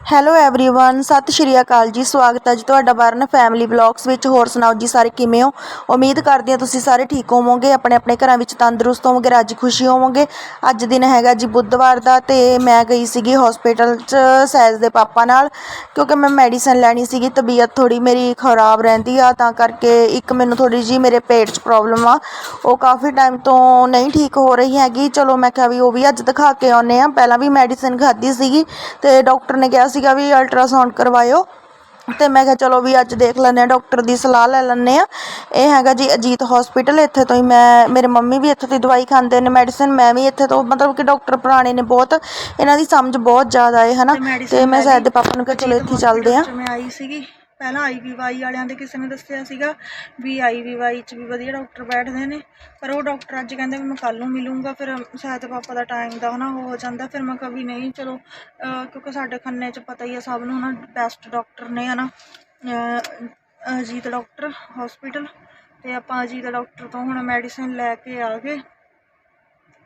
Hello everyone ਸਤਿ ਸ਼੍ਰੀ ਅਕਾਲ ਜੀ ਸਵਾਗਤ ਹੈ ਜੀ ਤੁਹਾਡਾ ਬਰਨ ਫੈਮਿਲੀ ਵਲੌਗਸ ਵਿੱਚ ਹੋਰ ਸੁਣਾਓ ਜੀ ਸਾਰੇ ਕਿਵੇਂ ਹੋ ਉਮੀਦ ਕਰਦੀ ਹਾਂ ਤੁਸੀਂ ਸਾਰੇ ਠੀਕ ਹੋਵੋਗੇ ਆਪਣੇ ਆਪਣੇ ਘਰਾਂ ਵਿੱਚ ਤੰਦਰੁਸਤ ਹੋਵੋਗੇ ਰਾਜੀ ਖੁਸ਼ੀ ਹੋਵੋਗੇ ਅੱਜ ਦਿਨ ਹੈਗਾ ਜੀ ਬੁੱਧਵਾਰ ਦਾ ਤੇ ਮੈਂ ਗਈ ਸੀਗੀ ਹਸਪੀਟਲ 'ਚ ਸੈਜ ਦੇ ਪਾਪਾ ਨਾਲ ਕਿਉਂਕਿ ਮੈਂ ਮੈਡੀਸਨ ਲੈਣੀ ਸੀਗੀ ਤਬੀਅਤ ਥੋੜੀ ਮੇਰੀ ਖਰਾਬ ਰਹਿੰਦੀ ਆ ਤਾਂ ਕਰਕੇ ਇੱਕ ਮੈਨੂੰ ਥੋੜੀ ਜੀ ਮੇਰੇ ਪੇਟ 'ਚ ਪ੍ਰੋਬਲਮ ਆ ਉਹ ਕਾਫੀ ਟਾਈਮ ਤੋਂ ਨਹੀਂ ਠੀਕ ਹੋ ਰਹੀ ਹੈਗੀ ਚਲੋ ਮੈਂ ਕਿਹਾ ਵੀ ਉਹ ਵੀ ਅੱਜ ਦਿਖਾ ਕੇ ਆਉਨੇ ਆ ਪਹਿਲਾਂ ਵੀ ਮੈਡੀਸਨ ਖਾਧੀ ਸੀਗੀ ਤੇ ਡਾਕਟਰ ਨੇ ਕਿਹਾ ਸੀਗਾ ਵੀ ਅਲਟਰਾਸਾਊਂਡ ਕਰਵਾਇਓ। ਤੇ ਮੈਂ ਕਿਹਾ ਚਲੋ ਵੀ ਅੱਜ ਦੇਖ ਲੈਂਦੇ ਆ ਡਾਕਟਰ ਦੀ ਸਲਾਹ ਲੈ ਲੈਂਦੇ ਆ ਇਹ ਹੈਗਾ ਜੀ ਅਜੀਤ ਹਸਪੀਟਲ ਇੱਥੇ ਤੋਂ ਹੀ ਮੈਂ ਮੇਰੇ ਮੰਮੀ ਵੀ ਇੱਥੇ ਦੀ ਦਵਾਈ ਖਾਂਦੇ ਨੇ ਮੈਡੀਸਨ ਮੈਂ ਵੀ ਇੱਥੇ ਤੋਂ ਮਤਲਬ ਕਿ ਡਾਕਟਰ ਪੁਰਾਣੇ ਨੇ ਬਹੁਤ ਇਹਨਾਂ ਦੀ ਸਮਝ ਬਹੁਤ ਜ਼ਿਆਦਾ ਹੈ ਹਨਾ? ਤੇ ਮੈਂ ਸ਼ਾਇਦ ਪਾਪਾ ਨੂੰ ਕਿਹਾ ਚਲੋ ਇੱਥੇ ਚੱਲਦੇ ਆ ਮੈਂ ਆਈ ਸੀਗੀ। ਪਹਿਲਾਂ ਆਈਵੀਵਾਈ ਵਾਲਿਆਂ ਦੇ ਕਿਸੇ ਨੇ ਦੱਸਿਆ ਸੀਗਾ ਵੀ ਆਈਵੀਵਾਈ ਚ ਵੀ ਵਧੀਆ ਡਾਕਟਰ ਬੈਠਦੇ ਨੇ, ਪਰ ਉਹ ਡਾਕਟਰ ਅੱਜ ਕਹਿੰਦੇ ਵੀ ਮੈਂ ਕੱਲ ਨੂੰ ਮਿਲੂੰਗਾ, ਫਿਰ ਸ਼ਾਇਦ ਪਾਪਾ ਦਾ ਟਾਈਮ ਦਾ ਹਨਾ ਹੋ ਜਾਂਦਾ, ਫਿਰ ਮੈਂ ਕਿਹਾ ਵੀ ਨਹੀਂ, ਚਲੋ ਕਿਉਂਕਿ ਸਾਡੇ ਖੰਨੇ ਚ ਪਤਾ ਹੀ ਆ ਸਭ ਨੂੰ ਹਨਾ ਬੈਸਟ ਡਾਕਟਰ ਨੇ ਹਨਾ, ਅਹ, ਅਜੀਤ ਡਾਕਟਰ ਹਸਪੀਟਲ ਤੇ ਆਪਾਂ ਅਜੀਤ ਡਾਕਟਰ ਤੋਂ ਹੁਣ ਮੈਡੀਸਿਨ ਲੈ ਕੇ ਆ ਗਏ,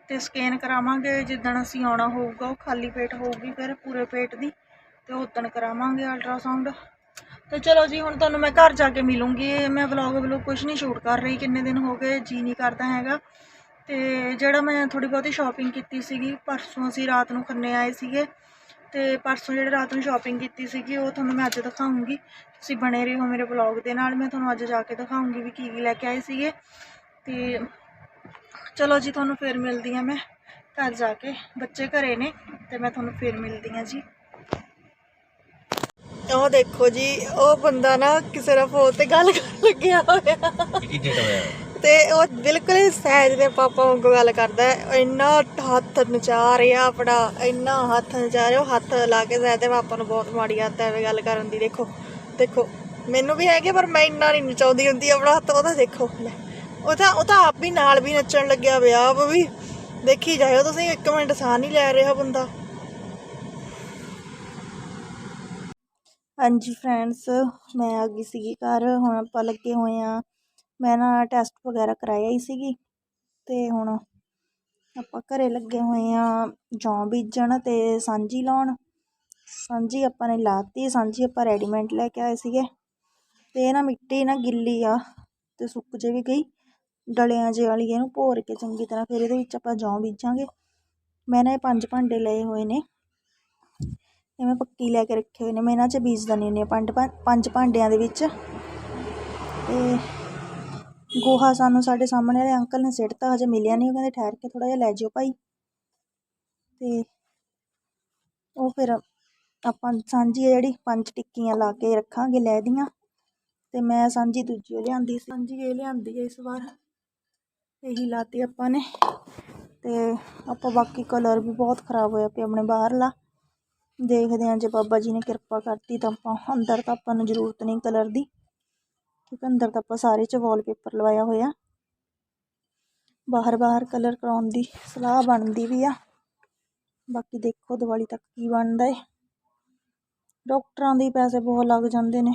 ਤੇ ਸਕੈਨ ਕਰਾਵਾਂਗੇ, ਜਿੱਦਣ ਅਸੀਂ ਆਉਣਾ ਹੋਊਗਾ, ਉਹ ਖਾਲੀ ਪੇਟ ਹੋਊਗੀ ਫਿਰ ਪੂਰੇ ਪੇਟ ਦੀ, ਤੇ ਉਦਣ ਕਰਾਵਾਂਗੇ ਅਲਟਰਾਸਾਊਂਡ ਤੇ ਚਲੋ ਜੀ, ਹੁਣ ਤੁਹਾਨੂੰ ਮੈਂ ਘਰ ਜਾ ਕੇ ਮਿਲੂੰਗੀ। ਮੈਂ ਵਲੌਗ ਵਲੋਗ ਕੁਝ ਨਹੀਂ ਸ਼ੂਟ ਕਰ ਰਹੀ, ਕਿੰਨੇ ਦਿਨ ਹੋ ਗਏ ਜੀ ਨਹੀਂ ਕਰਦਾ ਹੈਗਾ। ਤੇ ਜਿਹੜਾ ਮੈਂ ਥੋੜੀ ਬਹੁਤੀ ਸ਼ਾਪਿੰਗ ਕੀਤੀ ਸੀਗੀ, ਪਰਸੋਂ ਅਸੀਂ ਰਾਤ ਨੂੰ ਖੰਨੇ ਆਏ ਸੀਗੇ। ਤੇ ਪਰਸੋਂ ਜਿਹੜੇ ਰਾਤ ਨੂੰ ਸ਼ਾਪਿੰਗ ਕੀਤੀ ਸੀਗੀ, ਉਹ ਤੁਹਾਨੂੰ ਮੈਂ ਅੱਜ ਦਿਖਾਉਂਗੀ। ਤੁਸੀਂ ਬਣੇ ਰਹੋ ਮੇਰੇ ਵਲੌਗ ਦੇ ਨਾਲ, ਮੈਂ ਤੁਹਾਨੂੰ ਅੱਜ ਜਾ ਕੇ ਦਿਖਾਉਂਗੀ ਵੀ ਕੀ ਕੀ ਲੈ ਕੇ ਆਏ ਸੀਗੇ। ਤੇ ਚਲੋ ਜੀ, ਤੁਹਾਨੂੰ ਫਿਰ ਮਿਲਦੀ ਹਾਂ ਮੈਂ ਘਰ ਜਾ ਕੇ। ਬੱਚੇ ਘਰੇ ਨੇ, ਤੇ ਮੈਂ ਤੁਹਾਨੂੰ ਫਿਰ ਮਿਲਦੀ ਹਾਂ ਜੀ। ਉਹ ਦੇਖੋ ਜੀ ਉਹ ਬੰਦਾ ਨਾ ਕਿਸੇ ਦਾ ਫੋਨ ਤੇ ਗੱਲ ਕਰਨ ਲੱਗਿਆ ਹੋਇਆ। ਤੇ ਉਹ ਬਿਲਕੁਲ ਹੀ ਸਹਿਜ ਦੇ ਪਾਪਾ ਵਾਂਗੂ ਗੱਲ ਕਰਦਾ ਹੈ। ਇੰਨਾ ਹੱਥ ਨਚਾ ਰਿਹਾ ਆਪਣਾ ਇੰਨਾ ਹੱਥ ਨਚਾ ਰਿਹਾ ਉਹ ਹੱਥ ਲਾ ਕੇ ਸਹਿਜ ਦੇ ਪਾਪਾ ਨੂੰ ਬਹੁਤ ਮਾੜੀ ਆਦਤ ਹੈ ਐਵੇਂ ਗੱਲ ਕਰਨ ਦੀ ਦੇਖੋ। ਦੇਖੋ ਮੈਨੂੰ ਵੀ ਹੈਗੇ ਪਰ ਮੈਂ ਇੰਨਾ ਨਹੀਂ ਨਚਾਉਂਦੀ ਹੁੰਦੀ ਆਪਣਾ ਹੱਥ ਉਹਦਾ ਦੇਖੋ। ਲੈ ਉਹ ਤਾਂ ਉਹ ਤਾਂ ਆਪ ਵੀ ਨਾਲ ਵੀ ਨੱਚਣ ਲੱਗਿਆ ਆਪ ਵੀ। ਦੇਖੀ ਜਾਇਓ ਤੁਸੀਂ ਇੱਕ ਮਿੰਟ ਸਾਹ ਨਹੀਂ ਲੈ ਰਿਹਾ ਬੰਦਾ। ਹਾਂਜੀ ਫਰੈਂਡਸ ਮੈਂ ਆ ਗਈ ਸੀਗੀ ਘਰ, ਹੁਣ ਆਪਾਂ ਲੱਗੇ ਹੋਏ ਆ ਮੈਂ ਨਾ ਟੈਸਟ ਵਗੈਰਾ ਕਰਾਇਆ ਹੀ ਸੀਗੀ ਤੇ ਹੁਣ ਆਪਾਂ ਘਰੇ ਲੱਗੇ ਹੋਏ ਆ ਜੌਂ ਬੀਜਣ ਤੇ ਸਾਂਝੀ ਲਾਉਣ। ਸਾਂਝੀ ਆਪਾਂ ਨੇ ਲਾਤੀ, ਸਾਂਝੀ ਆਪਾਂ ਰੈਡੀਮੇਡ ਲੈ ਕੇ ਆਏ ਸੀਗੇ। ਤੇ ਇਹ ਨਾ ਮਿੱਟੀ ਨਾ ਗਿੱਲੀ ਆ ਤੇ ਸੁੱਕ ਜੇ ਵੀ ਗਈ। ਡਲਿਆਂ ਜੇ ਵਾਲੀ ਇਹਨੂੰ ਭੋਰ ਕੇ ਚੰਗੀ ਤਰ੍ਹਾਂ ਫਿਰ ਇਹਦੇ ਵਿੱਚ ਆਪਾਂ ਜੌਂ ਬੀਜਾਂਗੇ। ਮੈਂ ਨਾ ਇਹ ਪੰਜ ਭਾਂਡੇ ਲਏ ਹੋਏ ਨੇ। ਇਹ ਮੈਂ ਪੱਕੀ ਲੈ ਕੇ ਰੱਖੇ ਹੋਏ ਨੇ, ਮੈਂ ਇਹਨਾਂ 'ਚ ਬੀਜ ਦਿੰਦੀ ਹੁੰਦੀ ਹਾਂ, ਪੰਜ ਭਾ- ਪੰਜ ਭਾਂਡਿਆਂ ਦੇ ਵਿੱਚ। ਤੇ ਗੋਹਾ ਸਾਨੂੰ ਸਾਡੇ ਸਾਹਮਣੇ ਵਾਲੇ ਅੰਕਲ ਨੇ ਸਿੱਟਤਾ, ਹਜੇ ਮਿਲਿਆ ਨਹੀਂ ਉਹ ਕਹਿੰਦੇ ਠਹਿਰ ਕੇ ਥੋੜਾ ਜਿਹਾ ਲੈ ਜਿਓ ਭਾਈ। ਤੇ ਉਹ ਫਿਰ ਆਪਾਂ ਸਾਂਝੀ ਆ ਜਿਹੜੀ, ਪੰਜ ਟਿੱਕੀਆਂ ਲਾ ਕੇ ਰੱਖਾਂਗੇ, ਲੈ ਦੀਆਂ। ਤੇ ਮੈਂ ਸਾਂਝੀ ਦੂਜੀ ਓ ਲਿਆਂਦੀ ਸਾਂਝੀ ਇਹ ਲਿਆਂਦੀ ਹੈ ਇਸ ਵਾਰ। ਇਹੀ ਲਾਤੀ ਆਪਾਂ ਨੇ। ਤੇ ਆਪਾਂ ਬਾਕੀ ਕਲਰ ਵੀ ਬਹੁਤ ਖਰਾਬ ਹੋਇਆ ਪਿਆ ਆਪਣੇ ਬਾਹਰਲਾ। ਦੇਖਦੇ ਹਾਂ ਜੇ ਬਾਬਾ ਜੀ ਨੇ ਕਿਰਪਾ ਕਰਤੀ ਤਾਂ ਆਪਾਂ ਅੰਦਰ ਤਾਂ ਆਪਾਂ ਨੂੰ ਜ਼ਰੂਰਤ ਨਹੀਂ ਕਲਰ ਦੀ, ਕਿਉਂਕਿ ਅੰਦਰ ਤਾਂ ਆਪਾਂ ਸਾਰੇ 'ਚ ਵਾਲਪੇਪਰ ਲਵਾਇਆ ਹੋਇਆ। ਬਾਹਰ ਬਾਹਰ ਕਲਰ ਕਰਾਉਣ ਦੀ ਸਲਾਹ ਬਣਦੀ ਵੀ ਆ। ਬਾਕੀ ਦੇਖੋ ਦੀਵਾਲੀ ਤੱਕ ਕੀ ਬਣਦਾ ਏ। ਡਾਕਟਰਾਂ ਦੇ ਪੈਸੇ ਬਹੁਤ ਲੱਗ ਜਾਂਦੇ ਨੇ।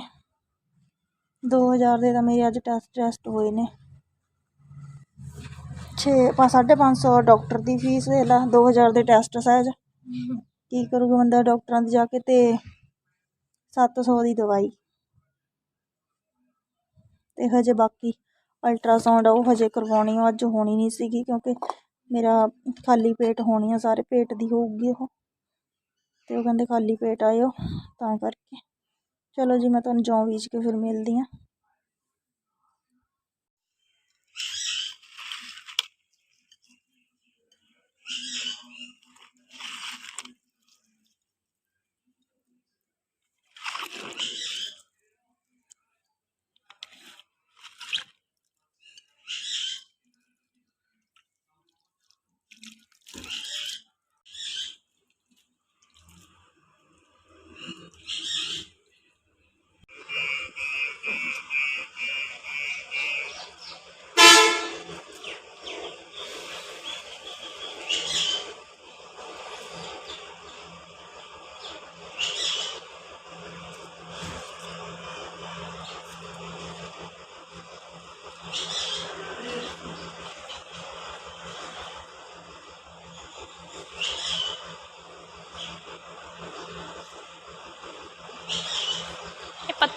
2000 ਦੇ ਤਾਂ ਮੇਰੇ ਅੱਜ ਟੈਸਟ ਟੈਸਟ ਹੋਏ ਨੇ। 6 ਸਾਢੇ ਪੰਜ ਸੌ ਡਾਕਟਰ ਦੀ ਫੀਸ ਦੇ ਲਾ 2000 ਦੇ ਟੈਸਟ ਸਹਿਜ। ਕੀ ਕਰੂਗਾ ਬੰਦਾ ਡਾਕਟਰਾਂ ਦੇ ਜਾ ਕੇ ਅਤੇ ਸੱਤ ਸੌ ਦੀ ਦਵਾਈ। ਅਤੇ ਹਜੇ ਬਾਕੀ ਅਲਟਰਾਸਾਊਂਡ ਆ, ਉਹ ਹਜੇ ਕਰਵਾਉਣੀ ਆ, ਅੱਜ ਹੋਣੀ ਨਹੀਂ ਸੀਗੀ ਕਿਉਂਕਿ ਮੇਰਾ ਖਾਲੀ ਪੇਟ ਹੋਣੀ ਆ, ਸਾਰੇ ਪੇਟ ਦੀ ਹੋਊਗੀ ਉਹ। ਅਤੇ ਉਹ ਕਹਿੰਦੇ ਖਾਲੀ ਪੇਟ ਆਇਓ ਤਾਂ ਕਰਕੇ। ਚਲੋ ਜੀ, ਮੈਂ ਤੁਹਾਨੂੰ ਜੌਂ ਬੀਜ ਕੇ ਫਿਰ ਮਿਲਦੀ ਹਾਂ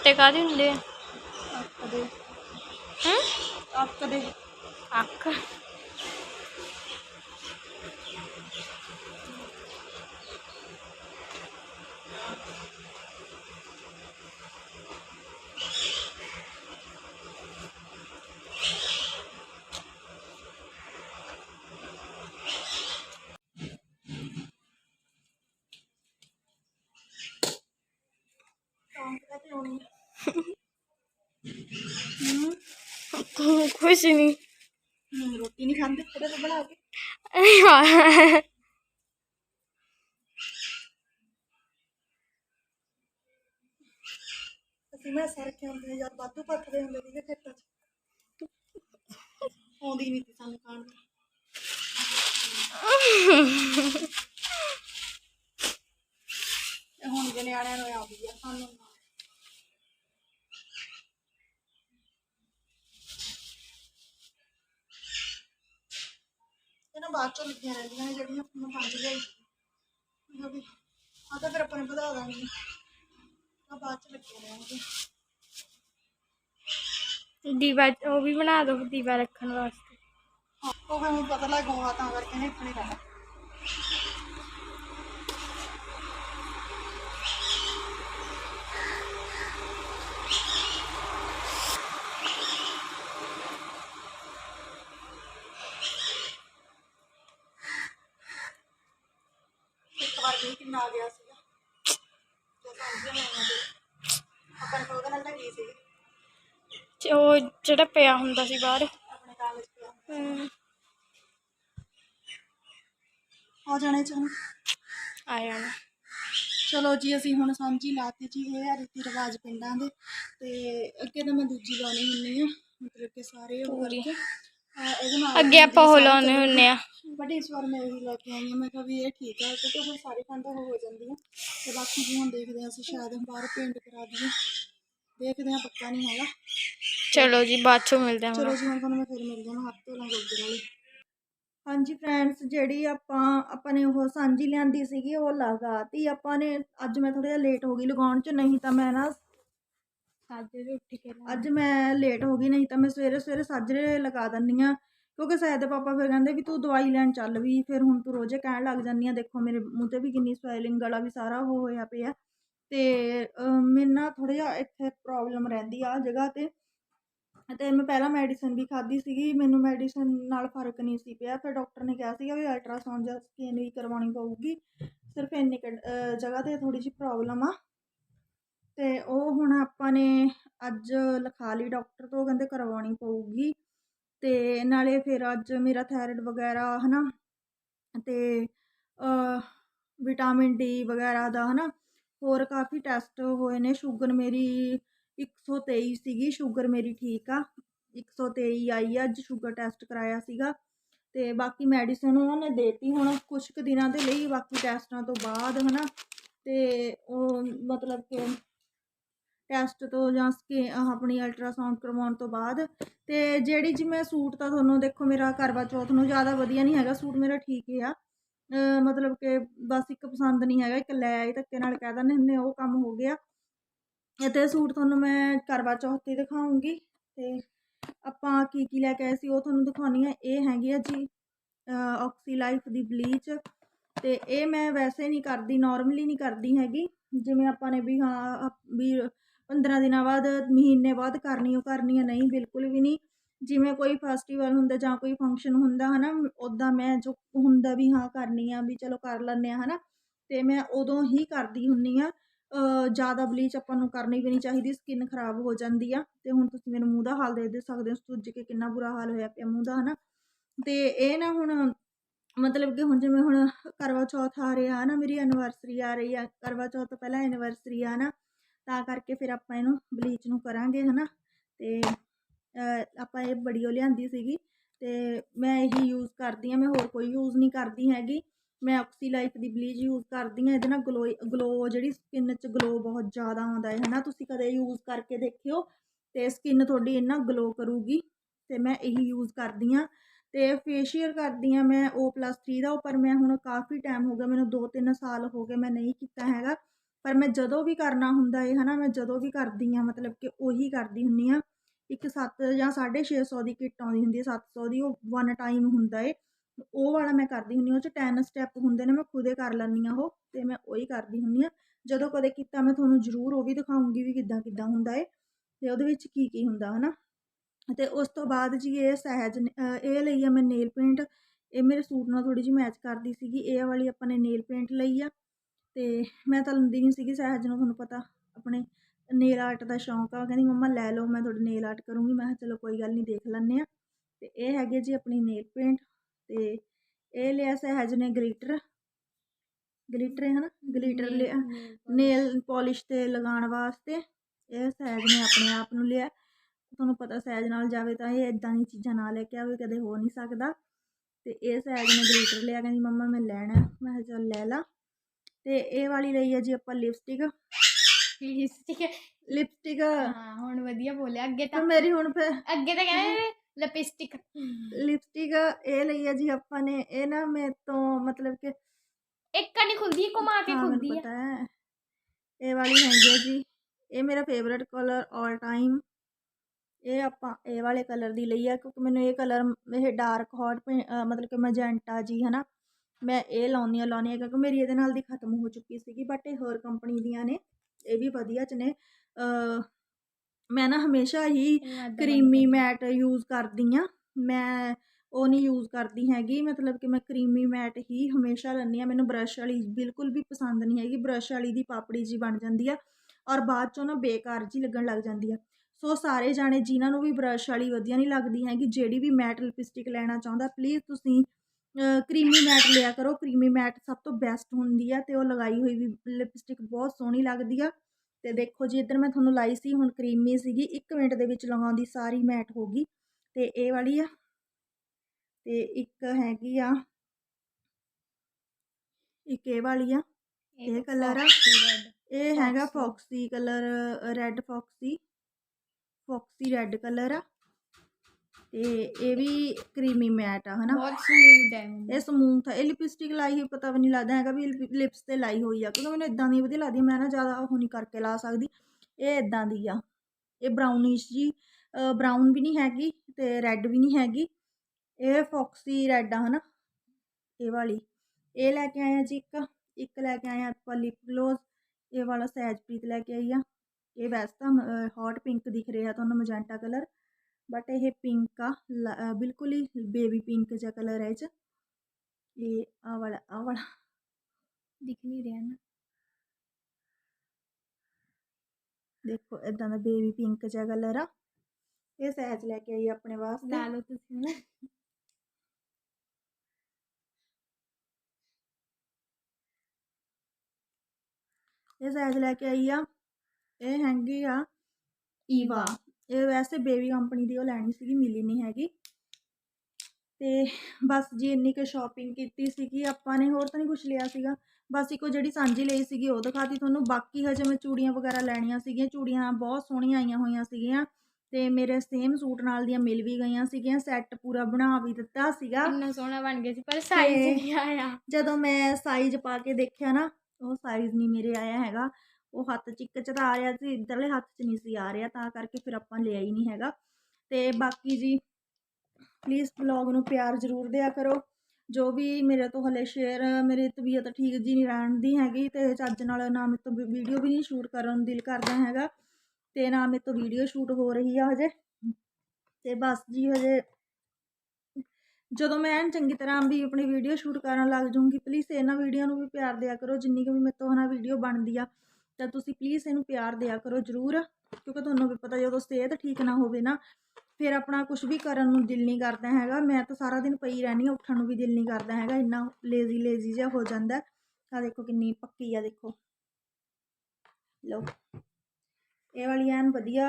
ਪੱਤੇ ਕਾਹਦੇ ਹੁੰਦੇ ਆ? ਅੱਖ ਦੇ। ਹੂੰ? ਅੱਖ ਦੇ। ਅੱਖ। ਕੁਛ ਨਹੀਂ ਹਮ, ਰੋਟੀ ਨਹੀਂ ਖਾਂਦੇ ਥੋੜਾ ਜਿਹਾ ਬਣਾ ਕੇ। ਅਸੀਂ ਮੈਂ ਸਰ ਕੇ ਹੁੰਦੇ ਆ ਯਾਰ ਵਾਧੂ ਪੱਥਦੇ ਹੁੰਦੇ ਸੀਗੇ ਖੇਤਾਂ 'ਚ। ਆਉਂਦੀ ਨਹੀਂ ਸੀ ਸਾਨੂੰ ਖਾਣ। ਨੂੰ ਤੇ ਹੁਣ ਦੇ ਨਿਆਣਿਆਂ ਨੂੰ ਆਉਂਦੀ ਆ ਸਾਨੂੰ ਨਾ। ਇਹਨਾਂ ਬਾਅਦ ਚੋਂ ਲੱਗੀਆਂ ਰਹਿੰਦੀਆਂ ਨੇ ਜਿਹੜੀਆਂ ਮੈਂ ਪੰਜ ਲਿਆਈ ਵੀ ਆ ਤਾਂ ਫਿਰ ਆਪਾਂ ਨੇ ਵਧਾ ਦਾਂਗੇ। ਆ ਬਾਅਦ ਚ ਲੱਗੀਆਂ ਰਹਿਣਗੀਆਂ। ਦੀਵਾ ਉਹ ਵੀ ਬਣਾ ਦੋ ਦੀਵਾ ਰੱਖਣ ਵਾਸਤੇ। ਉਹ ਮੈਨੂੰ ਪਤਾ ਲੱਗ ਗਿਆ ਤਾਂ ਕਰਕੇ ਨੇ ਇੱਥੇ ਰਹਿਣਾ ਕਿੰਨਾ ਆ ਗਿਆ ਸੀਗਾ। ਜਦੋਂ ਸਮਝ ਨਹੀਂ ਆਉਂਦਾ। ਆਪਾਂ ਨੇ ਤਾਂ ਉਹਦੇ ਨਾਲ ਲੱਗੀ ਸੀ ਤੇ ਉਹ ਜਿਹੜਾ ਪਿਆ ਹੁੰਦਾ ਸੀ ਬਾਹਰ। ਆਪਣੇ ਕਾਗਜ਼ ਪਿਆ ਹਮ, ਆ ਜਾਣੇ ਚਾਹੁੰ ਆ ਜਾਣਾ। ਚਲੋ ਜੀ ਅਸੀਂ ਹੁਣ ਸਮਝੀ ਲਾਤੀ ਜੀ ਇਹ ਆ ਰੀਤੀ ਰਿਵਾਜ ਪਿੰਡਾਂ ਦੇ। ਤੇ ਅੱਗੇ ਤਾਂ ਮੈਂ ਦੂਜੀ ਲਾਉਣੀ ਹੁੰਨੀ ਆ। ਮਤਲਬ ਕਿ ਸਾਰੇ ਉਹ ਪੂਰੀ। ਕਰਕੇ। ਅੱਗੇ ਆਪਾਂ ਉਹ ਲਾਉਣੇ ਹੁੰਨੇ ਆ। ਬਟ ਇਸ ਵਾਰ ਮੈਂ ਇਹੀ ਲੈ ਕੇ ਆਈ ਹਾਂ ਮੈਂ ਕਿਹਾ ਵੀ ਇਹ ਠੀਕ ਆ ਕਿਉਂਕਿ ਹੁਣ ਸਾਰੇ ਕੰਧ ਉਹ ਹੋ ਜਾਂਦੀਆਂ। ਤੇ ਬਾਕੀ ਜੀ ਹੁਣ ਦੇਖਦੇ ਹਾਂ ਅਸੀਂ ਸ਼ਾਇਦ ਬਾਹਰ ਪੇਂਟ ਕਰਾ ਦਈਏ। ਦੇਖਦੇ ਹਾਂ ਪੱਕਾ ਨਹੀਂ ਹੈਗਾ। ਚਲੋ ਜੀ ਬਾਅਦ ਚੋਂ ਮਿਲਦੇ ਹਾਂ ਚਲੋ ਜੀ ਹੁਣ ਤੁਹਾਨੂੰ ਮੈਂ ਫਿਰ ਮਿਲਦੀ ਹਾਂ ਹੱਥ ਧੋ ਲਾਂ ਗੋਬਰ ਵਾਲੀ। ਹਾਂਜੀ ਫਰੈਂਡਸ ਜਿਹੜੀ ਆਪਾਂ ਆਪਾਂ ਨੇ ਉਹ ਸਾਂਝੀ ਲਿਆਂਦੀ ਸੀਗੀ ਉਹ ਲਗਾਤੀ ਆਪਾਂ ਨੇ ਅੱਜ ਮੈਂ ਥੋੜਾ ਜਿਹਾ ਲੇਟ ਹੋ ਗਈ ਲਗਾਉਣ ਚ ਨਹੀਂ ਤਾਂ ਮੈਂ ਨਾ ਸਾਜਰੇ ਉੱਠ ਕੇ ਅੱਜ ਮੈਂ ਲੇਟ ਹੋ ਗਈ ਨਹੀਂ ਤਾਂ ਮੈਂ ਸਵੇਰੇ ਸਵੇਰੇ ਸਾਜਰੇ ਲਗਾ ਦਿੰਨੀ ਆ ਕਿਉਂਕਿ ਸੈਦ ਦੇ ਪਾਪਾ ਫਿਰ ਕਹਿੰਦੇ ਵੀ ਤੂੰ ਦਵਾਈ ਲੈਣ ਚੱਲ ਵੀ ਫਿਰ ਹੁਣ ਤੂੰ ਰੋਜ਼ੇ ਕਹਿਣ ਲੱਗ ਜਾਂਦੀ ਆ ਦੇਖੋ ਮੇਰੇ ਮੂੰਹ ਤੇ ਵੀ ਕਿੰਨੀ ਸਵੈਲਿੰਗ ਗਲਾ ਵੀ ਸਾਰਾ ਉਹ ਹੋਇਆ ਪਿਆ। ਤੇ ਮੇਰੇ ਨਾ ਥੋੜਾ ਜਿਹਾ ਇੱਥੇ ਪ੍ਰੋਬਲਮ ਰਹਿੰਦੀ ਆ ਜਗ੍ਹਾ ਤੇ। ਤੇ ਮੈਂ ਪਹਿਲਾਂ ਮੈਡੀਸਨ ਵੀ ਖਾਧੀ ਸੀਗੀ ਮੈਨੂੰ ਮੈਡੀਸਨ ਨਾਲ ਫ਼ਰਕ ਨਹੀਂ ਸੀ ਪਿਆ। ਫਿਰ ਡਾਕਟਰ ਨੇ ਕਿਹਾ ਸੀਗਾ ਵੀ ਅਲਟਰਾਸਾਊਂਡ ਜਾਂ ਸਕੈਨ ਵੀ ਕਰਵਾਉਣੀ ਪਊਗੀ। ਸਿਰਫ ਇੰਨੀ ਜਗ੍ਹਾ ਤੇ ਥੋੜੀ ਜਿਹੀ ਪ੍ਰੋਬਲਮ ਆ। ਅਤੇ ਉਹ ਹੁਣ ਆਪਾਂ ਨੇ ਅੱਜ ਲਿਖਾ ਲਈ ਡਾਕਟਰ ਤੋਂ ਕਹਿੰਦੇ ਕਰਵਾਉਣੀ ਪਊਗੀ ਅਤੇ ਨਾਲੇ ਫਿਰ ਅੱਜ ਮੇਰਾ ਥਾਇਰਾਇਡ ਵਗੈਰਾ ਹੈ ਨਾ ਅਤੇ ਵਿਟਾਮਿਨ ਡੀ ਵਗੈਰਾ ਦਾ ਹੈ ਨਾ ਹੋਰ ਕਾਫੀ ਟੈਸਟ ਹੋਏ ਨੇ ਸ਼ੂਗਰ ਮੇਰੀ 123 ਸੀਗੀ ਸ਼ੂਗਰ ਮੇਰੀ ਠੀਕ ਆ 123 ਆਈ ਅੱਜ ਸ਼ੂਗਰ ਟੈਸਟ ਕਰਾਇਆ ਸੀਗਾ, ਤੇ ਬਾਕੀ ਮੈਡੀਸਿਨ ਉਹਨਾਂ ਨੇ ਦੇਤੀ ਹੁਣ ਕੁਝ ਕੁ ਦਿਨਾਂ ਦੇ ਲਈ, ਬਾਕੀ ਟੈਸਟਾਂ ਤੋਂ ਬਾਅਦ, ਹਨਾ, ਤੇ ਉਹ ਮਤਲਬ ਕਿ ਟੈਸਟ ਤੋਂ ਜਾਂ ਸਕੇ ਆਪਣੀ ਅਲਟਰਾਸਾਊਂਡ ਕਰਵਾਉਣ ਤੋਂ ਬਾਅਦ। ਤੇ ਜਿਹੜੀ ਜਿਵੇਂ ਸੂਟ ਤਾਂ ਤੁਹਾਨੂੰ ਦੇਖੋ ਮੇਰਾ ਕਰਵਾ ਚੌਥ ਨੂੰ ਜ਼ਿਆਦਾ ਵਧੀਆ ਨਹੀਂ ਹੈਗਾ, ਸੂਟ ਮੇਰਾ ਠੀਕ ਹੀ ਆ। ਮਤਲਬ ਕਿ ਬਸ ਇੱਕ ਪਸੰਦ ਨਹੀਂ ਹੈਗਾ, ਇੱਕ ਲੈ ਆਈ ਧੱਕੇ ਨਾਲ ਕਹਿ ਦਿੰਦੇ ਹੁੰਦੇ ਉਹ ਕੰਮ ਹੋ ਗਿਆ। ਇਹ ਤੇ ਸੂਟ ਤੁਹਾਨੂੰ ਮੈਂ ਕਰਵਾ ਚੌਥ ਤੇ ਦਿਖਾਉਂਗੀ। ਤੇ ਆਪਾਂ ਕੀ ਕੀ ਲੈ ਕੇ ਆਏ ਸੀ, ਉਹ ਤੁਹਾਨੂੰ ਦਿਖਾਉਣੀ ਹੈ ਇਹ ਹੈਗੀ ਆ ਜੀ ਆਕਸੀ ਲਾਈਫ ਦੀ ਬਲੀਚ ਤੇ ਇਹ ਮੈਂ ਵੈਸੇ ਨਹੀਂ ਕਰਦੀ ਨਾਰਮਲੀ ਨਹੀਂ ਕਰਦੀ ਹੈਗੀ। ਜਿਵੇਂ ਆਪਾਂ ਨੇ ਵੀ ਹਾਂ, ਵੀ 15 ਦਿਨਾਂ ਬਾਅਦ, ਮਹੀਨੇ ਬਾਅਦ ਕਰਨੀ, ਉਹ ਕਰਨੀ ਆ, ਨਹੀਂ, ਬਿਲਕੁਲ ਵੀ ਨਹੀਂ। ਜਿਵੇਂ ਕੋਈ ਫੈਸਟੀਵਲ ਹੁੰਦਾ ਜਾਂ ਕੋਈ ਫੰਕਸ਼ਨ ਹੁੰਦਾ ਹੈ ਨਾ ਉੱਦਾਂ ਮੈਂ ਜੋ ਹੁੰਦਾ ਵੀ ਹਾਂ, ਕਰਨੀ ਆ, ਵੀ ਚਲੋ ਕਰ ਲੈਂਦੇ ਹਾਂ ਹੈ ਨਾ ਅਤੇ ਮੈਂ ਉਦੋਂ ਹੀ ਕਰਦੀ ਹੁੰਦੀ ਹਾਂ ਜ਼ਿਆਦਾ ਬਲੀਚ ਆਪਾਂ ਨੂੰ ਕਰਨੀ ਵੀ ਨਹੀਂ ਚਾਹੀਦੀ ਸਕਿਨ ਖਰਾਬ ਹੋ ਜਾਂਦੀ ਆ ਅਤੇ ਹੁਣ ਤੁਸੀਂ ਮੇਰੇ ਮੂੰਹ ਦਾ ਹਾਲ ਦੇਖ ਦੇ ਸਕਦੇ ਹੋ, ਸੁੱਜ ਕੇ ਕਿੰਨਾ ਬੁਰਾ ਹਾਲ ਹੋਇਆ ਪਿਆ ਮੂੰਹ ਦਾ ਹੈ ਨਾ ਅਤੇ ਇਹ ਨਾ ਹੁਣ, ਮਤਲਬ ਕਿ ਹੁਣ ਜਿਵੇਂ ਹੁਣ ਕਰਵਾ ਚੌਥ ਆ ਰਿਹਾ ਨਾ ਮੇਰੀ ਐਨੀਵਰਸਰੀ ਆ ਰਹੀ ਆ, ਕਰਵਾ ਚੌਥ ਤੋਂ ਪਹਿਲਾਂ ਐਨੀਵਰਸਰੀ ਆ ਨਾ ਤਾਂ ਕਰਕੇ ਫਿਰ ਆਪਾਂ ਇਹਨੂੰ ਬਲੀਚ ਨੂੰ ਕਰਾਂਗੇ, ਹਨਾ? ਤੇ, ਅਹ, ਆਪਾਂ ਇਹ ਬੜੀ ਲਿਆਂਦੀ ਸੀਗੀ ਤੇ ਮੈਂ ਇਹੀ ਯੂਜ਼ ਕਰਦੀ ਆ ਮੈਂ ਹੋਰ ਕੋਈ ਯੂਜ਼ ਨਹੀਂ ਕਰਦੀ ਹੈਗੀ। ਮੈਂ ਆਕਸੀ ਲਾਈਫ ਦੀ ਬਲੀਚ ਯੂਜ਼ ਕਰਦੀ ਆ ਇਹਦੇ ਨਾਲ ਗਲੋ ਗਲੋ ਜਿਹੜੀ ਸਕਿਨ 'ਚ ਗਲੋ ਬਹੁਤ ਜ਼ਿਆਦਾ ਆਉਂਦਾ ਹੈ, ਹਨਾ? ਤੁਸੀਂ ਕਦੇ ਯੂਜ਼ ਕਰਕੇ ਦੇਖਿਓ ਤੇ ਸਕਿਨ ਤੁਹਾਡੀ ਇੰਨਾ ਗਲੋ ਕਰੂਗੀ ਤੇ ਮੈਂ ਇਹੀ ਯੂਜ਼ ਕਰਦੀ ਆ ਤੇ ਫੇਸ਼ੀਅਲ ਕਰਦੀ ਆ ਮੈਂ O+3 ਦਾ, ਪਰ ਮੈਂ ਹੁਣ ਕਾਫੀ ਟਾਈਮ ਹੋ ਗਿਆ, ਮੈਨੂੰ 2-3 ਸਾਲ ਹੋ ਗਏ ਮੈਂ ਨਹੀਂ ਕੀਤਾ ਹੈਗਾ। ਪਰ ਮੈਂ ਜਦੋਂ ਵੀ ਕਰਨਾ ਹੁੰਦਾ ਏ, ਹਨਾ, ਮੈਂ ਜਦੋਂ ਵੀ ਕਰਦੀ ਆ, ਮਤਲਬ ਕਿ ਉਹੀ ਕਰਦੀ ਹੁੰਨੀ ਆ। ਇੱਕ 7 ਜਾਂ 650 ਦੀ ਕਿੱਟ ਆਉਂਦੀ ਹੁੰਦੀ ਹੈ 700 ਦੀ, ਉਹ ਵਨ ਟਾਈਮ ਹੁੰਦਾ ਏ। ਉਹ ਵਾਲਾ ਮੈਂ ਕਰਦੀ ਹੁੰਨੀ ਆ, ਉਹ ਚ 10 ਸਟੈਪ ਹੁੰਦੇ ਨੇ, ਮੈਂ ਖੁਦੇ ਕਰ ਲੈਂਦੀ ਆ ਉਹ, ਤੇ ਮੈਂ ਉਹੀ ਕਰਦੀ ਹੁੰਨੀ ਆ। ਜਦੋਂ ਕਦੇ ਕੀਤਾ ਮੈਂ ਤੁਹਾਨੂੰ ਜ਼ਰੂਰ ਉਹ ਵੀ ਦਿਖਾਉਂਗੀ ਵੀ ਕਿੱਦਾਂ ਕਿੱਦਾਂ ਹੁੰਦਾ ਏ, ਤੇ ਉਹਦੇ ਵਿੱਚ ਕੀ ਕੀ ਹੁੰਦਾ, ਹਨਾ। ਤੇ ਉਸ ਤੋਂ ਬਾਅਦ ਜੀ ਇਹ ਸਹਿਜ ਇਹ ਲਈ ਆ ਮੈਂ ਨੇਲ ਪੇਂਟ। ਇਹ ਮੇਰੇ ਸੂਟ ਨਾਲ ਥੋੜੀ ਜਿਹੀ ਮੈਚ ਕਰਦੀ ਸੀਗੀ, ਇਹ ਵਾਲੀ ਆਪਾਂ ਨੇ ਨੇਲ ਪੇਂਟ ਲਈ ਆ। ਤੇ ਮੈਂ ਤਾਂ ਲੰਦੀ ਨਹੀਂ ਸੀਗੀ ਸਹਿਜ ਨੂੰ ਤੁਹਾਨੂੰ ਪਤਾ ਆਪਣੇ ਨੇਲ ਆਰਟ ਦਾ ਸ਼ੌਂਕ ਆ ਕਹਿੰਦੀ ਮੰਮਾ ਲੈ ਲਓ ਮੈਂ ਤੁਹਾਡੇ ਨੇਲ ਆਰਟ ਕਰੂੰਗੀ। ਮੈਂ ਕਿਹਾ ਚਲੋ ਕੋਈ ਗੱਲ ਨਹੀਂ ਦੇਖ ਲੈਂਦੇ ਆ ਤੇ ਇਹ ਹੈਗੇ ਜੀ ਆਪਣੀ ਨੇਲ ਪੇਂਟ ਤੇ ਇਹ ਲਿਆ ਸਹਿਜ ਨੇ ਗਲਿਟਰ ਗਲਿਟਰ ਹੈ ਹਨਾ ਗਲਿਟਰ ਲਿਆ। ਨੇਲ ਪਾਲਿਸ਼ ਤੇ ਲਗਾਉਣ ਵਾਸਤੇ ਇਹ ਸਹਿਜ ਨੇ ਆਪਣੇ ਆਪ ਨੂੰ ਲਿਆ। ਤੁਹਾਨੂੰ ਪਤਾ ਸਹਿਜ ਨਾਲ ਜਾਵੇ ਤਾਂ ਇਹ ਇਦਾਂ ਦੀ ਚੀਜ਼ਾਂ ਨਾ ਲੈ ਕੇ ਆਵੇ ਕਦੇ ਹੋ ਨਹੀਂ ਸਕਦਾ। ਤੇ ਇਹ ਸਹਿਜ ਨੇ ਗਲਿਟਰ ਲਿਆ ਕਹਿੰਦੀ ਮੰਮਾ ਮੈਂ ਲੈਣਾ। ਮੈਂ ਕਿਹਾ ਚੱਲ ਲੈ ਲਾ। ਤੇ ਇਹ ਵਾਲੀ ਲਈ ਹੈ ਜੀ ਆਪਾਂ ਲਿਪਸਟਿਕ ਲਿਪਸਟਿਕ ਲਿਪਸਟਿਕ ਹਾਂ ਹੁਣ ਵਧੀਆ ਬੋਲਿਆ ਅੱਗੇ ਤਾਂ ਮੇਰੀ ਹੁਣ ਫਿਰ ਅੱਗੇ ਤਾਂ ਕਹਿੰਦੇ ਲਿਪਸਟਿਕ ਲਿਪਸਟਿਕ ਇਹ ਲਈ ਹੈ ਜੀ ਆਪਾਂ ਨੇ ਇਹ ਨਾ ਮੇਰੇ ਤੋਂ ਮਤਲਬ ਕਿ ਇੱਕ ਕੰਨੀ ਖੁੱਲਦੀ ਹੈ ਘੁਮਾ ਕੇ ਹਾਂ ਮੈਨੂੰ ਖੁੱਲਦੀ ਹੈ ਪਤਾ ਹੈ। ਇਹ ਵਾਲੀ ਹੈਗੀ ਹੈ ਜੀ ਇਹ ਮੇਰਾ ਫੇਵਰਟ ਕਲਰ ਆਲ ਟਾਈਮ ਇਹ ਆਪਾਂ ਇਹ ਵਾਲੇ ਕਲਰ ਦੀ ਲਈ ਆ ਕਿਉਂਕਿ ਮੈਨੂੰ ਇਹ ਕਲਰ ਇਹ ਡਾਰਕ ਹੌਟ ਮਤਲਬ ਕਿ ਮੈਜੈਂਟਾ ਜੀ ਹਨਾ? ਮੈਂ ਇਹ ਲਾਉਣੀ ਆ ਲਾਉਣੀ ਆ ਕਿਉਂਕਿ ਮੇਰੀ ਇਹਦੇ ਨਾਲ ਦੀ ਖਤਮ ਹੋ ਚੁੱਕੀ ਸੀਗੀ ਬਟ ਇਹ ਹੋਰ ਕੰਪਨੀ ਦੀਆਂ ਨੇ ਇਹ ਵੀ ਵਧੀਆ ਚ ਨੇ। ਮੈਂ ਨਾ ਹਮੇਸ਼ਾ ਹੀ ਕਰੀਮੀ ਮੈਟ ਯੂਜ਼ ਕਰਦੀ ਆ ਮੈਂ ਉਹ ਨਹੀਂ ਯੂਜ਼ ਕਰਦੀ ਹੈਗੀ ਮਤਲਬ ਕਿ ਮੈਂ ਕਰੀਮੀ ਮੈਟ ਹੀ ਹਮੇਸ਼ਾ ਲੈਂਦੀ ਆ ਮੈਨੂੰ ਬਰਸ਼ ਵਾਲੀ ਬਿਲਕੁਲ ਵੀ ਪਸੰਦ ਨਹੀਂ ਹੈਗੀ ਬਰਸ਼ ਵਾਲੀ ਦੀ ਪਾਪੜੀ ਜੀ ਬਣ ਜਾਂਦੀ ਆ ਔਰ ਬਾਅਦ ਚੋਂ ਨਾ ਬੇਕਾਰ ਜੀ ਲੱਗਣ ਲੱਗ ਜਾਂਦੀ ਆ। ਸੋ ਸਾਰੇ ਜਾਣੇ ਜਿਨ੍ਹਾਂ ਨੂੰ ਵੀ ਬਰਸ਼ ਵਾਲੀ ਵਧੀਆ ਨਹੀਂ ਲੱਗਦੀ ਹੈਗੀ ਜਿਹੜੀ ਵੀ ਮੈਟ ਲਿਪਸਟਿਕ ਲੈਣਾ ਚਾਹੁੰਦਾ ਪਲੀਜ਼ ਤੁਸੀਂ ਕਰੀਮੀ ਮੈਟ ਲਿਆ ਕਰੋ। ਕਰੀਮੀ ਮੈਟ ਸਭ ਤੋਂ ਬੈਸਟ ਹੁੰਦੀ ਆ ਤੇ ਉਹ ਲਗਾਈ ਹੋਈ ਵੀ ਲਿਪਸਟਿਕ ਬਹੁਤ ਸੋਹਣੀ ਲੱਗਦੀ ਆ। ਤੇ ਦੇਖੋ ਜੀ ਇੱਧਰ ਮੈਂ ਤੁਹਾਨੂੰ ਲਾਈ ਸੀ ਹੁਣ ਕਰੀਮੀ ਸੀਗੀ। 1 ਮਿੰਟ ਦੇ ਵਿੱਚ ਲਗਾਉਂਦੀ ਸਾਰੀ ਮੈਟ ਹੋ ਗਈ। ਤੇ ਇਹ ਵਾਲੀ ਆ। ਤੇ ਇੱਕ ਹੈਗੀ ਆ। ਇੱਕ ਇਹ ਵਾਲੀ ਆ। ਇਹ ਕਲਰ ਆ। ਇਹ ਹੈਗਾ। Foxy colour red foxy foxy red colour ਆ। ਤੇ ਇਹ ਵੀ ਕਰੀਮੀ ਮੈਟ ਆ ਹਨਾ? ਬਹੁਤ ਸਮੂਥ ਹੈ ਇਹ। ਸਮੂਥ ਹੈ ਇਹ ਲਿਪਸਟਿਕ ਲਾਈ ਹੋਈ ਪਤਾ ਵੀ ਨਹੀਂ ਲੱਗਦਾ ਹੈਗਾ ਵੀ ਲਿਪਸ ਤੇ ਲਾਈ ਹੋਈ ਆ ਕਿਉਂਕਿ ਮੈਨੂੰ ਇਦਾਂ ਦੀ ਵਧੀਆ ਲੱਗਦੀ ਮੈਂ ਨਾ ਜ਼ਿਆਦਾ ਉਹ ਨਹੀਂ ਕਰਕੇ ਲਾ ਸਕਦੀ। ਇਹ ਇਦਾਂ ਦੀ ਆ। ਇਹ ਬਰਾਊਨਿਸ਼ ਜੀ ਬਰਾਊਨ ਵੀ ਨਹੀਂ ਹੈਗੀ ਤੇ ਰੈੱਡ ਵੀ ਨਹੀਂ ਹੈਗੀ। ਇਹ ਫੌਕਸੀ ਰੈੱਡ ਆ ਹਨਾ? ਇਹ ਵਾਲੀ। ਇਹ ਲੈ ਕੇ ਆਏ ਆ ਜੀ ਇੱਕ ਇੱਕ ਲੈ ਕੇ ਆਏ ਆ ਆਪਾਂ ਲਿਪ ਗਲੋਜ਼ ਇਹ ਵਾਲਾ ਸਹਿਜਪ੍ਰੀਤ ਲੈ ਕੇ ਆਈ ਆ। ਇਹ ਵੈਸੇ ਤਾਂ ਹੌਟ ਪਿੰਕ ਦਿਖ ਰਿਹਾ ਤੁਹਾਨੂੰ ਮਜੈਂਟਾ ਕਲਰ ਬਟ ਇਹ ਪਿੰਕ ਆ ਬਿਲਕੁਲ ਹੀ ਬੇਬੀ ਪਿੰਕ ਜਿਹਾ ਕਲਰ ਹੈ ਇਹ 'ਚ ਇਹ ਆਹ ਵਾਲਾ ਆਹ ਵਾਲਾ ਦਿਖ ਨਹੀਂ ਰਿਹਾ ਨਾ ਦੇਖੋ ਇਦਾਂ ਦਾ ਬੇਬੀ ਪਿੰਕ ਜਿਹਾ ਕਲਰ ਆ ਇਹ ਸਹਿਜ ਲੈ ਕੇ ਆਈ ਆ ਆਪਣੇ ਵਾਸਤੇ ਲਾ ਲਓ ਤੁਸੀਂ ਇਹ ਸਹਿਜ ਲੈ ਕੇ ਆਈ ਆ ਇਹ ਹੈਗੀ ਆ ਈਵਾ ਇਹ ਵੈਸੇ ਬੇਬੀ ਕੰਪਨੀ ਦੀ ਉਹ ਲੈਣੀ ਸੀਗੀ ਮਿਲੀ ਨਹੀਂ ਹੈਗੀ। ਤੇ ਬਸ ਜੀ ਇੰਨੀ ਕੁ ਸ਼ਾਪਿੰਗ ਕੀਤੀ ਸੀਗੀ ਆਪਾਂ ਨੇ ਹੋਰ ਤਾਂ ਨਹੀਂ ਕੁਝ ਲਿਆ ਸੀਗਾ। ਬਸ ਇੱਕੋ ਜਿਹੜੀ ਸਾਂਝੀ ਲਈ ਸੀਗੀ ਉਹ ਦਿਖਾਤੀ ਤੁਹਾਨੂੰ। ਬਾਕੀ ਹਜੇ ਮੈਂ ਚੂੜੀਆਂ ਵਗੈਰਾ ਲੈਣੀਆਂ ਸੀਗੀਆਂ। ਚੂੜੀਆਂ ਬਹੁਤ ਸੋਹਣੀਆਂ ਆਈਆਂ ਹੋਈਆਂ ਸੀਗੀਆਂ। ਤੇ ਮੇਰੇ ਸੇਮ ਸੂਟ ਨਾਲ ਦੀਆਂ ਮਿਲ ਵੀ ਗਈਆਂ ਸੀਗੀਆਂ। ਸੈੱਟ ਪੂਰਾ ਬਣਾ ਵੀ ਦਿੱਤਾ ਸੀਗਾ। ਇੰਨਾ ਸੋਹਣਾ ਬਣ ਗਿਆ ਸੀ ਪਰ ਸਾਈਜ਼ ਨਹੀਂ ਆਇਆ ਜਦੋਂ ਮੈਂ ਸਾਈਜ਼ ਪਾ ਕੇ ਦੇਖਿਆ ਨਾ ਉਹ ਸਾਈਜ਼ ਨਹੀਂ ਮੇਰੇ ਆਇਆ ਹੈਗਾ। ਉਹ ਹੱਥ 'ਚ ਇੱਕ 'ਚ ਤਾਂ ਆ ਰਿਹਾ ਸੀ ਇੱਧਰਲੇ ਹੱਥ 'ਚ ਨਹੀਂ ਸੀ ਆ ਰਿਹਾ, ਤਾਂ ਕਰਕੇ ਫਿਰ ਆਪਾਂ ਲਿਆ ਹੀ ਨਹੀਂ ਹੈਗਾ। ਤੇ ਬਾਕੀ ਜੀ ਪਲੀਜ਼ ਬਲੌਗ ਨੂੰ ਪਿਆਰ ਜ਼ਰੂਰ ਦਿਆ ਕਰੋ। ਜੋ ਵੀ ਮੇਰੇ ਤੋਂ ਹਲੇ ਸ਼ੇਅਰ ਮੇਰੀ ਤਬੀਅਤ ਠੀਕ ਜੀ ਨਹੀਂ ਰਹਿੰਦੀ ਹੈਗੀ ਤੇ ਚੱਜ ਨਾਲ ਨਾ ਮੇਰੇ ਤੋਂ ਵੀਡੀਓ ਵੀ ਨਹੀਂ ਸ਼ੂਟ ਕਰਨ ਨੂੰ ਦਿਲ ਕਰਦਾ ਹੈਗਾ, ਤੇ ਨਾ ਮੇਰੇ ਤੋਂ ਵੀਡੀਓ ਸ਼ੂਟ ਹੋ ਰਹੀ ਆ ਹਜੇ। ਤੇ ਬਸ ਜੀ ਹਜੇ ਜਦੋਂ ਮੈਂ ਐਨ ਚੰਗੀ ਤਰ੍ਹਾਂ ਵੀ ਆਪਣੀ ਵੀਡੀਓ ਸ਼ੂਟ ਕਰਨ ਲੱਗ ਜਾਊਂਗੀ ਪਲੀਜ਼ ਇਹਨਾਂ ਵੀਡੀਓ ਨੂੰ ਵੀ ਪਿਆਰ ਦਿਆ ਕਰੋ, ਜਿੰਨੀ ਕੁ ਵੀ ਮੇਰੇ ਤੋਂ ਹਨਾ ਵੀਡੀਓ ਬਣਦੀ ਆ। ਤਾਂ ਤੁਸੀਂ ਪਲੀਜ਼ ਇਹਨੂੰ ਪਿਆਰ ਦਿਆ ਕਰੋ ਜ਼ਰੂਰ, ਕਿਉਂਕਿ ਤੁਹਾਨੂੰ ਵੀ ਪਤਾ ਜਦੋਂ ਸਿਹਤ ਠੀਕ ਨਾ ਹੋਵੇ ਨਾ, ਫਿਰ ਆਪਣਾ ਕੁਝ ਵੀ ਕਰਨ ਨੂੰ ਦਿਲ ਨਹੀਂ ਕਰਦਾ ਹੈਗਾ। ਮੈਂ ਤਾਂ ਸਾਰਾ ਦਿਨ ਪਈ ਰਹਿੰਦੀ ਹਾਂ, ਉੱਠਣ ਨੂੰ ਵੀ ਦਿਲ ਨਹੀਂ ਕਰਦਾ ਹੈਗਾ, ਇੰਨਾ ਲੇਜ਼ੀ ਲੇਜ਼ੀ ਜਿਹਾ ਹੋ ਜਾਂਦਾ। ਆ ਦੇਖੋ ਕਿੰਨੀ ਪੱਕੀ ਆ ਦੇਖੋ। ਲਓ, ਇਹ ਵਾਲੀ ਐਨ ਵਧੀਆ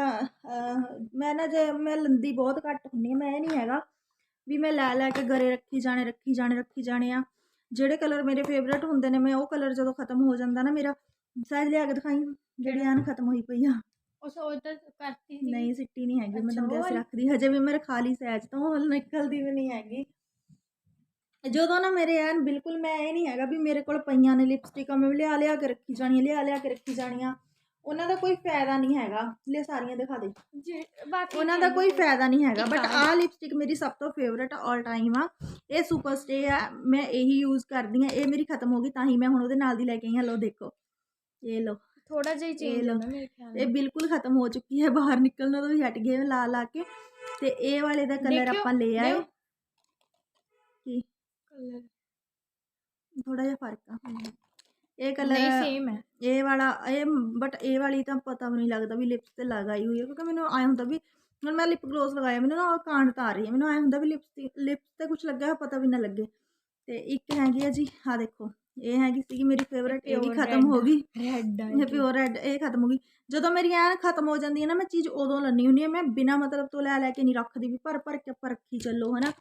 ਮੈਂ ਨਾ ਜੇ ਮੈਂ ਲੰਦੀ ਬਹੁਤ ਘੱਟ ਹੁੰਦੀ ਹਾਂ, ਮੈਂ ਇਹ ਨਹੀਂ ਹੈਗਾ ਵੀ ਮੈਂ ਲੈ ਲੈ ਕੇ ਗਰੇ ਰੱਖੀ ਜਾਣੇ ਰੱਖੀ ਜਾਣੇ ਰੱਖੀ ਜਾਣੇ ਆ। ਜਿਹੜੇ ਕਲਰ ਮੇਰੇ ਫੇਵਰੇਟ ਹੁੰਦੇ ਨੇ, ਮੈਂ ਉਹ ਕਲਰ ਜਦੋਂ ਖਤਮ ਹੋ ਜਾਂਦਾ ਨਾ ਮੇਰਾ ਸਾਈਜ਼ ਲਿਆ ਕੇ ਦਿਖਾਈ ਜਿਹੜੀ ਐਨ ਖਤਮ ਹੋਈ ਪਈ ਆ। ਉਹ ਸੋਚ ਤਾਂ ਕਰਤੀ ਸੀ। ਨਹੀਂ ਸਿੱਟੀ ਨਹੀਂ ਹੈਗੀ ਮੈਂ ਅੱਛਾ, ਸੇ ਵਾਲੀ? ਰੱਖਦੀ ਹਜੇ ਵੀ ਮੇਰੇ ਖਾਲੀ ਸਹਿਜ ਤੋਂ ਉਹ ਨਿਕਲਦੀ ਵੀ ਨਹੀਂ ਹੈਗੀ। ਜਦੋਂ ਨਾ ਮੇਰੇ ਐਨ ਬਿਲਕੁਲ ਮੈਂ ਇਹ ਨਹੀਂ ਹੈਗਾ ਵੀ ਮੇਰੇ ਕੋਲ ਪਈਆਂ ਨੇ ਲਿਪਸਟਿਕਾਂ ਮੈਂ ਲਿਆ ਲਿਆ ਕੇ ਰੱਖੀ ਜਾਣੀਆਂ ਲਿਆ ਲਿਆ ਕੇ ਰੱਖੀ ਜਾਣੀਆਂ। ਉਹਨਾਂ ਦਾ ਕੋਈ ਫਾਇਦਾ ਨਹੀਂ ਹੈਗਾ। ਲੈ ਸਾਰੀਆਂ ਦਿਖਾ ਦੇ। ਜੇ ਬਾਕੀ ਉਹਨਾਂ ਦਾ ਕੋਈ ਫਾਇਦਾ ਨਹੀਂ ਹੈਗਾ ਬਟ ਆਹ ਲਿਪਸਟਿਕ ਮੇਰੀ ਸਭ ਤੋਂ ਫੇਵਰਟ ਆਲ ਟਾਈਮ ਆ। ਇਹ ਸੁਪਰ ਸਟੇ ਆ ਮੈਂ ਇਹੀ ਯੂਜ਼ ਕਰਦੀ ਆ ਇਹ ਮੇਰੀ ਖਤਮ ਹੋ ਗਈ ਤਾਂ ਹੀ ਮੈਂ ਹੁਣ ਉਹਦੇ ਨਾਲ ਦੀ ਲੈ ਕੇ ਆਈ ਹਾਂ। ਲਓ ਦੇਖੋ। ਇਹ ਲਓ। ਥੋੜਾ ਜਿਹਾ ਹੀ ਚੇਂਜ। ਹੁੰਦਾ ਮੇਰੇ ਖਿਆਲ ਇਹ ਬਿਲਕੁਲ ਖਤਮ ਹੋ ਚੁੱਕੀ ਹੈ। ਬਾਹਰ ਨਿਕਲਣਾ ਤੋਂ ਵੀ ਹਟ ਗਏ ਲਾ ਲਾ ਕੇ। ਤੇ ਇਹ ਵਾਲੇ ਦਾ ਕਲਰ ਆਪਾਂ ਲੈ ਆਏ। ਕੀ? ਕਲਰ। ਥੋੜਾ ਜਿਹਾ ਫ਼ਰਕ ਆ। ਇਹ ਕਲਰ ਨਹੀਂ ਸੇਮ ਹੈ। ਇਹ ਵਾਲਾ ਇਹ ਬਟ ਇਹ ਵਾਲੀ ਤਾਂ ਪਤਾ ਵੀ ਨਹੀਂ ਲੱਗਦਾ ਵੀ ਲਿਪਸ ਤੇ ਲਗਾਈ ਹੋਈ ਹੈ। ਕਿਉਂਕਿ ਮੈਨੂੰ ਆਇਆ ਹੁੰਦਾ ਵੀ ਹੁਣ ਮੈਂ ਲਿਪ ਗਲੋਸ ਲਗਾਇਆ ਮੈਨੂੰ ਨਾ ਉਹ ਕਾਂਡ ਤਾਂ ਆ ਰਹੀ ਹੈ। ਮੈਨੂੰ ਆਇਆ ਹੁੰਦਾ ਵੀ ਲਿਪਸ ਲਿਪਸ ਤੇ ਕੁਝ ਲੱਗਾ ਪਤਾ ਵੀ ਨਾ ਲੱਗੇ। ਤੇ ਇੱਕ ਹੈਗੀ ਆ ਜੀ ਆ ਦੇਖੋ। ਇਹ ਹੈਗੀ ਸੀਗੀ ਮੇਰੀ ਫੇਵਰਟ ਇਹ ਵੀ Pure ਖਤਮ ਹੋ। ਗਈ। ਰੈੱਡ ਇਹ ਪਿਓਰ ਰੈਡ ਇਹ ਖਤਮ ਹੋ ਗਈ। ਜਦੋਂ ਮੇਰੀ ਐਨ ਖਤਮ ਹੋ ਜਾਂਦੀ ਹੈ ਨਾ ਮੈਂ ਚੀਜ਼ ਉਦੋਂ ਲੈਣੀ ਹੁੰਦੀ ਹੈ। ਮੈਂ ਬਿਨਾ ਮਤਲਬ ਤੋਂ ਲੈ ਲੈ ਕੇ ਨਹੀਂ ਰੱਖਦੀ ਵੀ ਭਰ ਭਰ ਕੇ ਆਪਾਂ ਰੱਖੀ ਚੱਲੋ ਹਨਾ?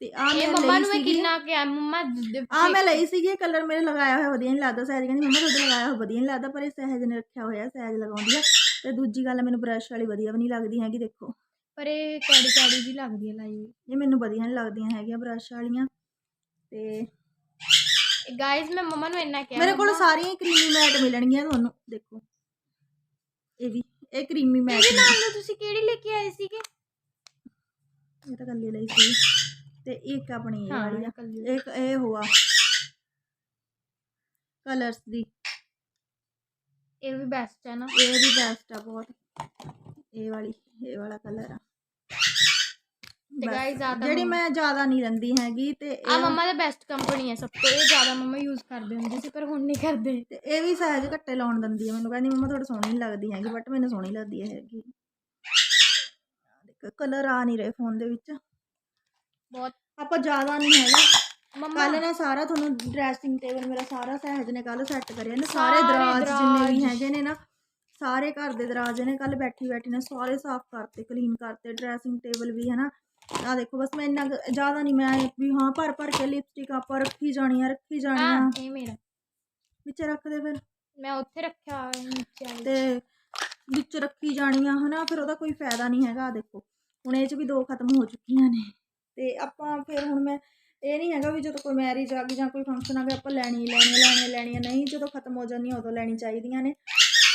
ਤੇ ਆ ਇਹ ਮੈਂ ਮੰਮਾ ਲਈ ਨੂੰ ਮੈਂ ਸੀਗੀ ਕਿੰਨਾ ਕਿਹਾ? ਮੰਮਾ ਆ ਮੈਂ ਲਈ ਸੀਗੀ ਇਹ ਕਲਰ ਮੇਰੇ ਲਗਾਇਆ ਹੋਇਆ ਵਧੀਆ ਨਹੀਂ ਲੱਗਦਾ। ਸਹਿਜ ਕਹਿੰਦੀ ਮੰਮਾ ਤੁਹਾਡੇ ਲਗਾਇਆ ਹੋਇਆ ਵਧੀਆ ਨਹੀਂ ਲੱਗਦਾ ਪਰ ਇਹ ਸਹਿਜ ਨੇ ਰੱਖਿਆ ਹੋਇਆ ਸਹਿਜ ਲਗਾਉਂਦੀ ਆ। ਤੇ ਦੂਜੀ ਗੱਲ ਮੈਨੂੰ ਬ੍ਰਸ਼ ਵਾਲੀ ਵਧੀਆ ਵੀ ਨਹੀਂ ਲੱਗਦੀ ਹੈਗੀ ਦੇਖੋ। ਪਰ ਇਹ ਕੈੜੀ ਕੈੜੀ ਜੀ ਲੱਗਦੀ ਹੈ ਲਾਈ ਹੋਈ। ਇਹ ਮੈਨੂੰ ਵਧੀਆ ਨਹੀਂ ਲੱਗਦੀਆਂ ਹੈਗੀਆਂ ਬ੍ਰਸ਼ ਵਾਲੀਆਂ। ਤੇ ਗਾਇਜ਼ ਮੈਂ ਮੰਮਾ ਨੂੰ ਇੰਨਾ ਕਿਹਾ ਮੇਰੇ ਕੋਲ ਸਾਰੀਆਂ ਕਰੀਮੀ ਮੈਟ ਮਿਲਣਗੀਆਂ ਤੁਹਾਨੂੰ ਦੇਖੋ। ਇਹ ਵੀ ਇਹ ਕਰੀਮੀ ਮੈਟ ਇਹਦੇ ਨਾਲ ਨੂੰ ਤੁਸੀਂ ਕਿਹੜੀ ਲੈ ਕੇ ਆਏ ਸੀਗੇ? ਇਹ ਤਾਂ ਕੱਲੀ ਲਈ ਸੀ। ਤੇ ਇੱਕ ਆਪਣੀ ਇਹ ਵਾਲੀ ਆ। ਇੱਕ ਇਹ ਹੋਆ ਕਲਰਸ ਦੀ। ਇਹ ਵੀ ਬੈਸਟ ਹੈ ਨਾ। ਇਹ ਵੀ ਬੈਸਟ ਆ ਬਹੁਤ। ਇਹ ਵਾਲੀ ਇਹ ਵਾਲਾ ਕਲਰ ਆ। ਤੇ ਬਸ, ਜ਼ਿਆਦਾ ਜਿਹੜੀ ਮੈਂ ਜ਼ਿਆਦਾ ਨਹੀਂ ਲੈਂਦੀ ਹੈਗੀ ਤੇ ਆ ਇਹ ਮੰਮਾ ਦਾ ਬੈਸਟ ਕੰਪਨੀ ਹੈ ਸਭ ਤੋਂ ਇਹ ਜ਼ਿਆਦਾ ਮੰਮਾ ਯੂਜ਼ ਕਰਦੇ ਹੁੰਦੇ ਸੀ ਪਰ ਹੁਣ ਨਹੀਂ ਕਰਦੇ। ਤੇ ਇਹ ਵੀ ਸਾਈਜ਼ ਘੱਟੇ ਲਾਉਣ ਦਿੰਦੀ ਹੈ ਮੈਨੂੰ ਕਹਿੰਦੀ ਮੰਮਾ ਤੁਹਾਡੇ ਸੋਹਣੀ ਨਹੀਂ ਲੱਗਦੀ ਹੈਗੀ ਬਟ ਮੈਨੂੰ ਸੋਹਣੀ ਲੱਗਦੀ ਹੈ ਹੈਗੀ। ਦੇਖ ਕਲਰ ਆ ਨਹੀਂ ਰਹੇ ਫੋਨ ਦੇ ਵਿੱਚ। ਬਹੁਤ ਆਪਾਂ ਜ਼ਿਆਦਾ ਨਹੀਂ ਹੈਗਾ। ਮੰਮਾ। ਕੱਲ ਨਾ ਸਾਰਾ ਤੁਹਾਨੂੰ ਡਰੈਸਿੰਗ ਟੇਬਲ ਮੇਰਾ ਸਾਰਾ ਸਹਿਜ ਨੇ ਕੱਲ ਸੈੱਟ ਕਰਿਆ ਨੇ ਸਾਰੇ ਸਾਰੇ ਦਰਾਜ ਜਿੰਨੇ ਵੀ ਦਰਾਜ। ਹੈਗੇ ਨੇ ਨਾ ਸਾਰੇ ਘਰ ਦੇ ਦਰਾਜ ਨੇ ਕੱਲ ਬੈਠੀ ਬੈਠੀ ਨੇ ਸਾਰੇ ਸਾਫ਼ ਕਰਤੇ ਕਲੀਨ ਕਰਤੇ ਡਰੈਸਿੰਗ ਟੇਬਲ ਵੀ ਹਨਾ। ਆ ਦੇਖੋ ਬਸ ਮੈਂ ਇੰਨਾ ਜ਼ਿਆਦਾ ਨਹੀਂ ਮੈਂ ਵੀ ਹਾਂ ਭਰ ਭਰ ਕੇ ਲਿਪਸਟਿਕ ਆਪਾਂ ਰੱਖੀ ਜਾਣੀਆਂ ਰੱਖੀ ਆ। ਜਾਣੀਆਂ ਇਹ ਮੇਰਾ। ਵਿੱਚ ਰੱਖ ਦੇ ਫਿਰ। ਮੈਂ ਉੱਥੇ ਰੱਖਿਆ ਨੀਚੇ ਵਾਲੇ ਤੇ ਵਿੱਚ ਰੱਖੀ ਜਾਣੀਆਂ ਹਨਾ ਫਿਰ ਉਹਦਾ ਕੋਈ ਫਾਇਦਾ ਨਹੀਂ ਹੈਗਾ ਆ ਦੇਖੋ। ਹੁਣ ਇਹ ਚ ਵੀ ਦੋ ਖਤਮ ਹੋ ਚੁੱਕੀਆਂ ਨੇ। ਤੇ ਆਪਾਂ ਫਿਰ ਹੁਣ ਮੈਂ ਇਹ ਨਹੀਂ ਹੈਗਾ ਵੀ ਜਦੋਂ ਕੋਈ ਮੈਰਿਜ ਆ ਗਈ ਜਾਂ ਕੋਈ ਫੰਕਸ਼ਨ ਆ ਗਿਆ ਆਪਾਂ ਲੈਣੀ ਲੈਣੀ ਲੈਣੀ ਲੈਣੀ ਨਹੀਂ ਜਦੋਂ ਖਤਮ ਹੋ ਜਾਂਦੀਆਂ ਉਦੋਂ ਲੈਣੀ ਚਾਹੀਦੀਆਂ ਨੇ।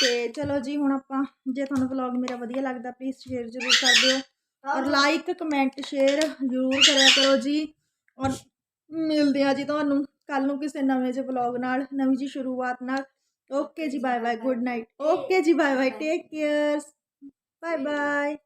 ਤੇ ਚਲੋ ਜੀ ਹੁਣ ਆਪਾਂ ਜੇ ਤੁਹਾਨੂੰ ਵਲੌਗ ਮੇਰਾ ਵਧੀਆ ਲੱਗਦਾ ਪਲੀਜ਼ ਸ਼ੇਅਰ ਜ਼ਰੂਰ ਕਰ ਦਿਓ। ਔਰ ਲਾਈਕ ਕਮੈਂਟ ਸ਼ੇਅਰ ਜ਼ਰੂਰ ਕਰਿਆ ਕਰੋ ਜੀ। ਔਰ ਮਿਲਦੇ ਆ ਜੀ ਤੁਹਾਨੂੰ ਕੱਲ ਨੂੰ ਕਿਸੇ ਨਵੇਂ ਜਿਹੇ ਵਲੌਗ ਨਾਲ, ਨਵੀਂ ਜੀ ਸ਼ੁਰੂਆਤ ਨਾਲ। ਓਕੇ ਜੀ bye bye good night okay ਜੀ bye bye take care bye bye